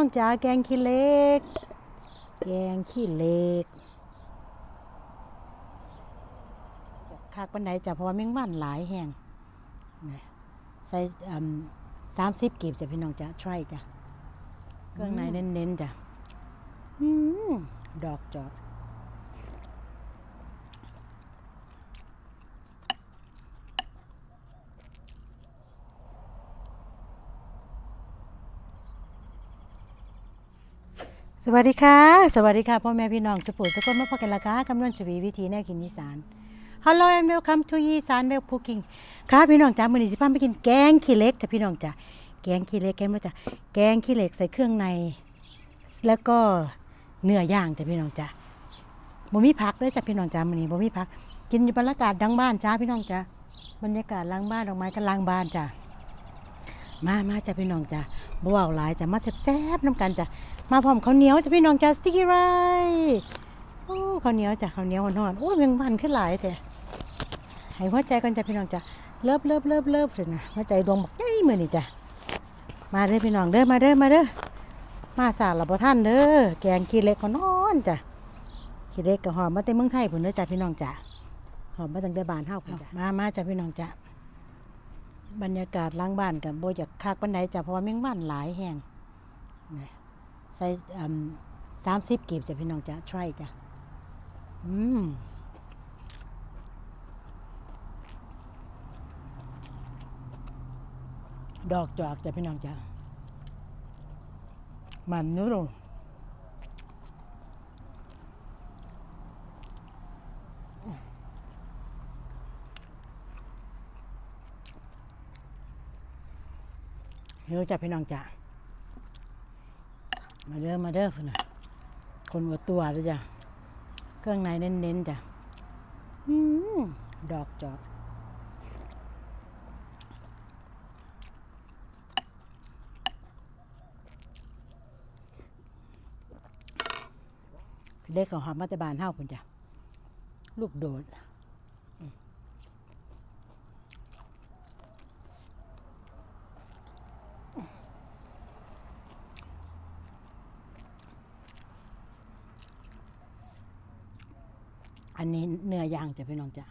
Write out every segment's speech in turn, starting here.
องจ๋าแกงขี้เล็ก แกงขี้เล็กคักปันไดจ้ะเพราะว่าแมงวันหลายแห่งใส่สามสิบกีบจ้ะพี่น้องจ้ะ try จ้ะเครื่องในเน้นๆจ้ะอืมดอกจอก สวัสดีค่ะ สวัสดีค่ะพ่อแม่พี่น้องสุปุสุกคนมาพบกันละค่ะกำลังจะวีวิธีแนวกินอีสาน Hello and welcome to อีสานเวลคุกกิ้งค่ะพี่น้องจ้ามื้อนี้สิพาไปกินแกงขี้เล็กจ้ะพี่น้องจ้ะแกงขี้เล็กแกงมาจ้ะแกงขี้เหล็กใส่เครื่องใน แล้วก็เนื้อย่างจ้ะพี่น้องจ้ะบ่มีผักเด้อจ้ะพี่น้องจ้ามื้อนี้บ่มีผัก กินอยู่บรรยากาศดังบ้านจ้าพี่น้องจ้ะบรรยากาศล้างบ้านดอกไม้กันล้างบ้านจ้ะ มามาจ้ะพี่น้องจ้ะบ่เว้าหลายจ้ะมาแซ่บๆน้ำกันจ้ะมาพร้อมข้าวเหนียวจ้ะพี่น้องจ้ะสติ๊กกี้ไรโอ้ข้าวเหนียวจ้ะข้าวเหนียวหอนๆโอ้ยแมงวันขึ้นหลายแต่ให้หัวใจก่อนจ้ะพี่น้องจ้ะเลิบเลิบเลิบเลิบเลยนะหัวใจดวงบักใหญ่มื้อนี่จ้ะมาเด้อพี่น้องเด้อมาเด้อมาเด้อมาสาดละบ่ท่านเด้อแกงขี้เล็กก็นอนจ้ะขี้เล็กก็หอมมาแต่เมืองไทยพุ่นเด้อจ้ะพี่น้องจ้ะหอมมาตั้งแต่บ้านเฮาพุ่นจ้ะมามาจ้ะพี่น้องจ้ะ บรรยากาศล้างบ้านกับโบอยากคักปันไดจ้ะเพราะว่าแมงวันหลายแห่งใส่สามสิบกีบจ้ะพี่น้องจ้ะ try จ้ะอืมดอกจอกจ้ะพี่น้องจ้ะมันนู้น เฮ้ยจ้ะพี่น้องจ้ะมาเด้อมาเด้อพ่นน่ะคนหัวตัวเลยจ้ะเครื่องในเน้นๆจ้ะดอกจอกเด็กของหอมมาแต่บานเฮาพุ่นจ้ะลูกโดด อันนี้เนื้อย่างจะพี่น้องจ้ะ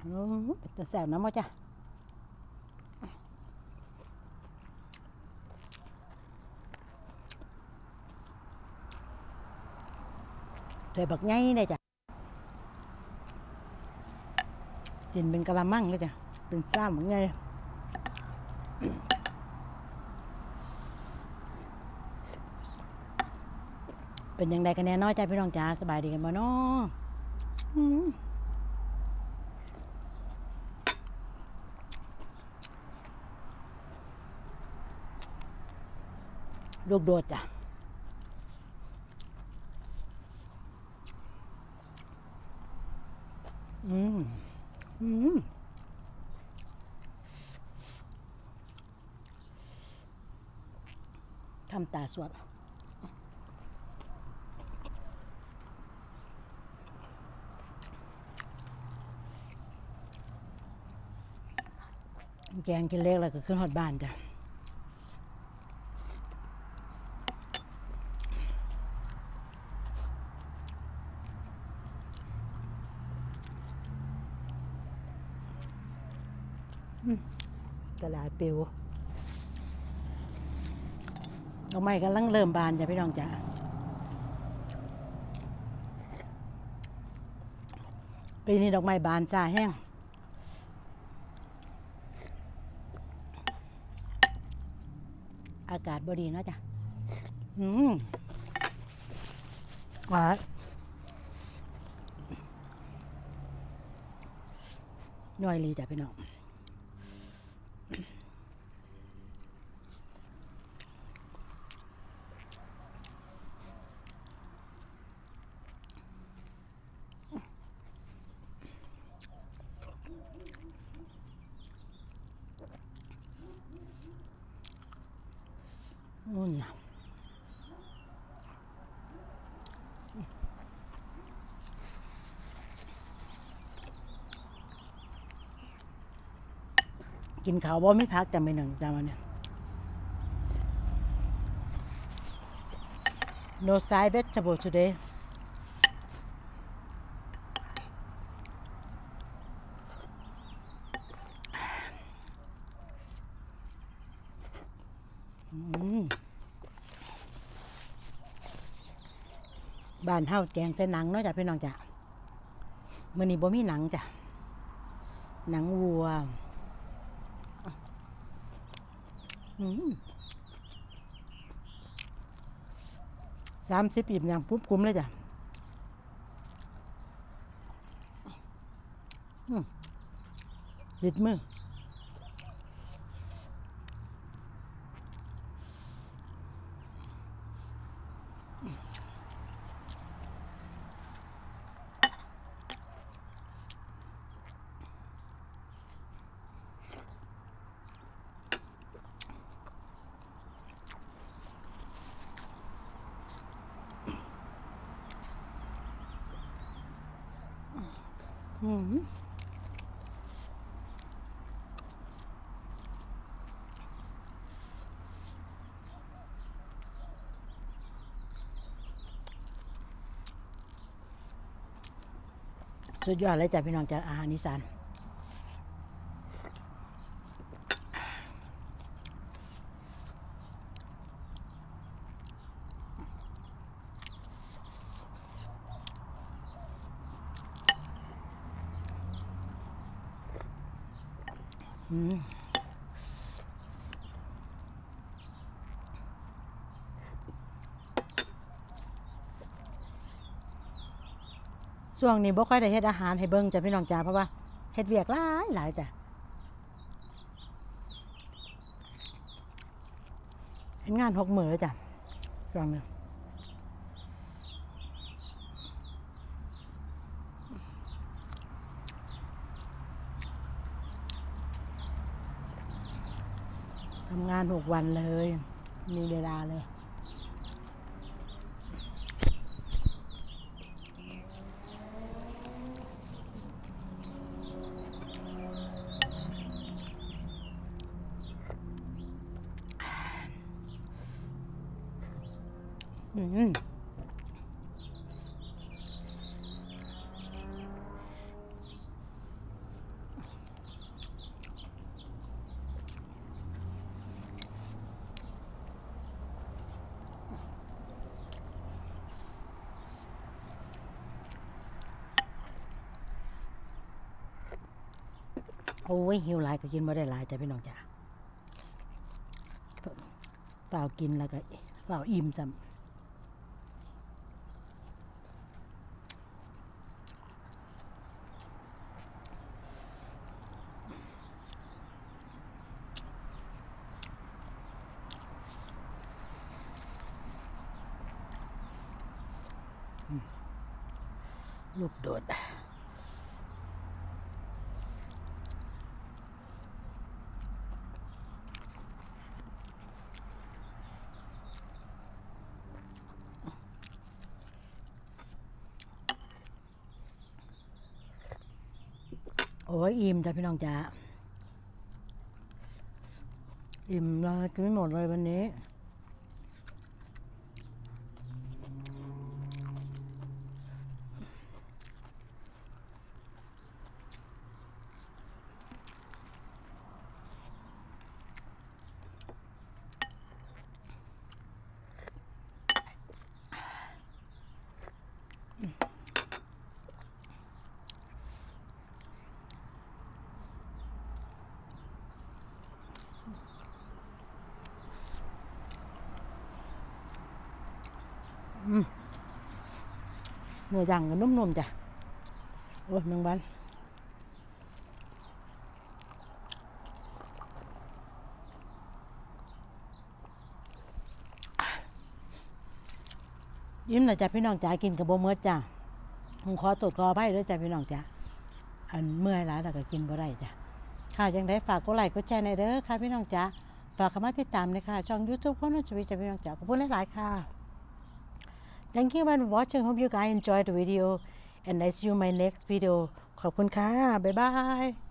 โอ้แต่แสบน้ำมั้จ้ะถวยบักไงเลยจ้ะกินเป็นกะละมังเลยจ้ะ เป็นซ้ำบักไง เป็นยังไงกันแน่น้อยใจพี่น้องจ๋าสบายดีกันบ่เนาะอืมลูกโดดจ้ะอืม อืมทำตาสวด แกงกินเล็กแล้วก็ขึ้นฮอดบ้านจ้ะกระดาษปิวเอาไม้กำลังเริ่มบานจ้ะพี่น้องจ้ะปีนี้ดอกไม้บานจ้าแห้ง อากาศบดีเนาะจ้ะอืมหวานน้อยลีจ้ะพี่น้อง กินข้าวบ่ไม่พักจำไปหนึ่งจำวันเนี่ย no side vegetable today อืมบ้านเฮาแจงใส่หนังเนาะจ้ะพี่น้องจ้ะมื้อนี้บ่มีหนังจ้ะ หนังวัว อืม สามสิบอิ่มอย่างปุ๊บคุ้มเลยจ้ะดิดมือ สุดยอดเลยจ้ะพี่น้องจ้ะอาหารนิสาน ช่วงนี้บ่ค่อยได้เฮ็ดอาหารให้เบิ่งจ้ะพี่น้องจ้ะเพราะว่าเฮ็ดเวียกหลายหลายจ้ะเฮ็ดงานหกมือจ้ะช่วงนี้ ทำงานหกวันเลย มีเวลาเลย อืม โอ้ยหิวหลายก็กินม่ได้หลายจ้ะพี่น้องจ้ะเปล่ากินแล้วก็เปล่าอิ่มซ้ำลูกโดด โอ้ยอิ่มจ้ะพี่น้องจ้าอิ่มเลยกินไม่หมดเลยวันนี้ เนื้อย่างก็นุ่มๆจ้ะ โอ้ยแมงวันยิ้มหน่อยจ้ะพี่น้องจ๋ากินกับโบเมื่อจ้ะผมขอตรวจขออภัยด้วยจ้ะพี่น้องจ๋าอันเมื่อยล้าแล้วก็กินบ่ได้จ้ะค่ะยังได้ฝากกดไลค์กดแชร์ในเด้อค่ะพี่น้องจ๋าฝากเข้ามาติดตามนะคะช่อง YouTube คนนั้นชีวิตจ้ะพี่น้องจ๋าขอบคุณหลายๆค่ะ Thank you for watching. Hope you guys enjoyed the video and I see you in my next video. ขอบคุณค่ะ บ๊ายบาย